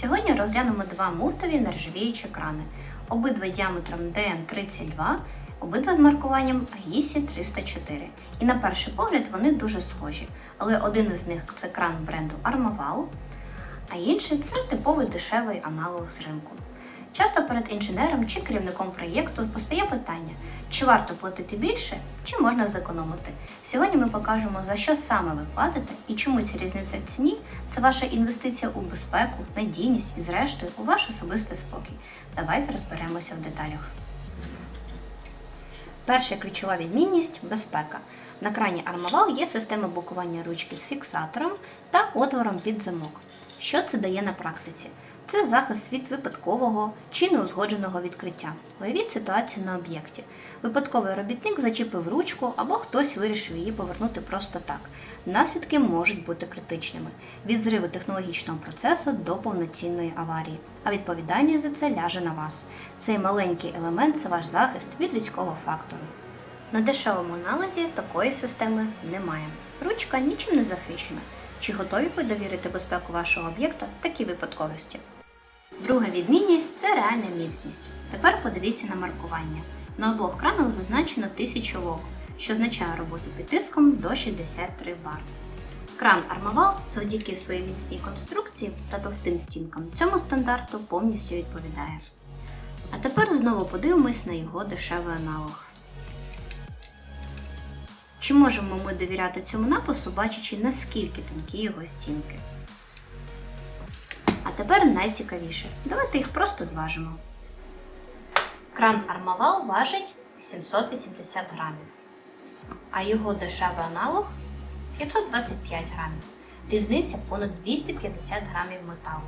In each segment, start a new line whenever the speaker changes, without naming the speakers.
Сьогодні розглянемо два муфтові нержавіючі крани, обидва діаметром DN32, обидва з маркуванням AISI 304. І на перший погляд вони дуже схожі, але один із них це кран бренду Armaval, а інший це типовий дешевий аналог з ринку. Часто перед інженером чи керівником проєкту постає питання, чи варто платити більше, чи можна зекономити. Сьогодні ми покажемо, за що саме ви платите і чому ця різниця в ціні це ваша інвестиція у безпеку, надійність і, зрештою, у ваш особистий спокій. Давайте розберемося в деталях. Перша ключова відмінність безпека. На крані Armaval є система блокування ручки з фіксатором та отвором під замок. Що це дає на практиці? Це захист від випадкового чи неузгодженого відкриття. Уявіть ситуацію на об'єкті. Випадковий робітник зачепив ручку або хтось вирішив її повернути просто так. Наслідки можуть бути критичними від зриву технологічного процесу до повноцінної аварії. А відповідальність за це ляже на вас. Цей маленький елемент це ваш захист від людського фактору. На дешевому аналозі такої системи немає. Ручка нічим не захищена. Чи готові ви довірити безпеку вашого об'єкта такій випадковості? Друга відмінність це реальна міцність. Тепер подивіться на маркування. На обох кранах зазначено 1000 вок, що означає роботу під тиском до 63 бар. Кран Armaval завдяки своїй міцній конструкції та товстим стінкам цьому стандарту повністю відповідає. А тепер знову подивимось на його дешевий аналог. Чи можемо ми довіряти цьому напису, бачачи наскільки тонкі його стінки? Тепер найцікавіше. Давайте їх просто зважимо. Кран Armaval важить 780 грамів, а його дешевий аналог 525 грамів. Різниця понад 250 грамів металу.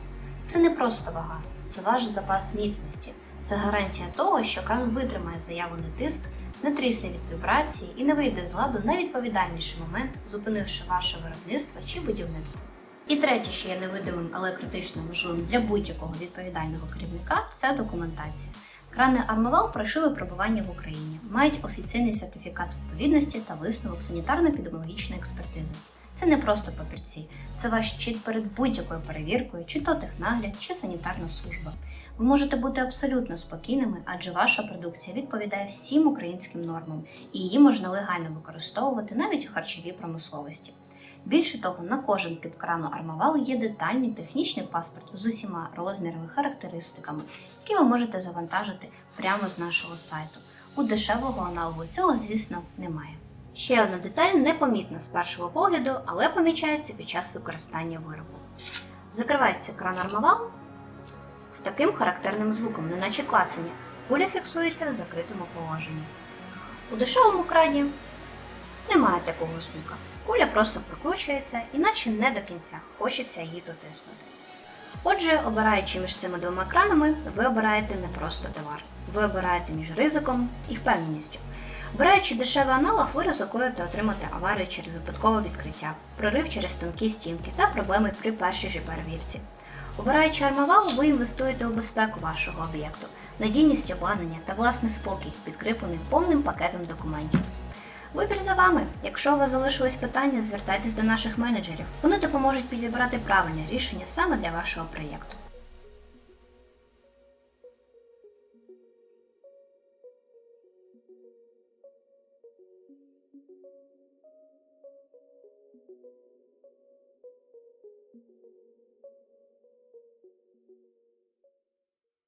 Це не просто вага, це ваш запас міцності. Це гарантія того, що кран витримає заявлений тиск, не трісне від вібрації і не вийде з ладу найвідповідальніший момент, зупинивши ваше виробництво чи будівництво. І третє, що є невидимим, але критично важливим для будь-якого відповідального керівника, це документація. Крани Armaval пройшли випробування в Україні, мають офіційний сертифікат відповідності та висновок санітарно-епідеміологічної експертизи. Це не просто папірці, це ваш щит перед будь-якою перевіркою, чи то технагляд, чи санітарна служба. Ви можете бути абсолютно спокійними, адже ваша продукція відповідає всім українським нормам, і її можна легально використовувати навіть у харчовій промисловості. Більше того, на кожен тип крану Armaval є детальний технічний паспорт з усіма розмірами, характеристиками, які ви можете завантажити прямо з нашого сайту. У дешевого аналогу цього, звісно, немає. Ще одна деталь непомітна з першого погляду, але помічається під час використання виробу. Закривається кран Armaval з таким характерним звуком, неначе клацання. Куля фіксується в закритому положенні. У дешевому крані немає такого звука. Куля просто прокручується, іначе не до кінця хочеться її дотиснути. Отже, обираючи між цими двома кранами, ви обираєте не просто товар. Ви обираєте між ризиком і впевненістю. Обираючи дешевий аналог, ви ризикуєте отримати аварію через випадкове відкриття, прорив через тонкі стінки та проблеми при першій же перевірці. Обираючи армавал, ви інвестуєте у безпеку вашого об'єкту, надійність обладнання та власний спокій, підкріплений повним пакетом документів. Вибір за вами. Якщо у вас залишились питання, звертайтесь до наших менеджерів. Вони допоможуть підібрати правильне рішення саме для вашого проєкту.